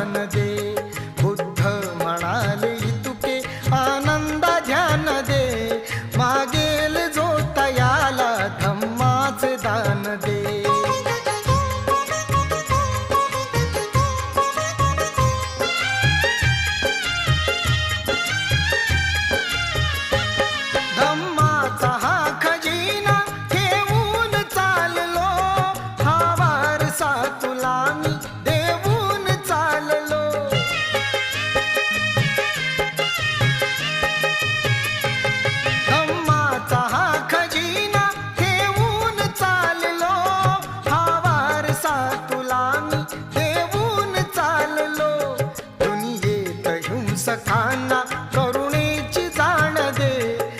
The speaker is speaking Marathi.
ध्यान दे बुद्ध म्हणाले तुके आनंद ध्यान दे. मागेल जो तयाला धम्माच दान दे. सखान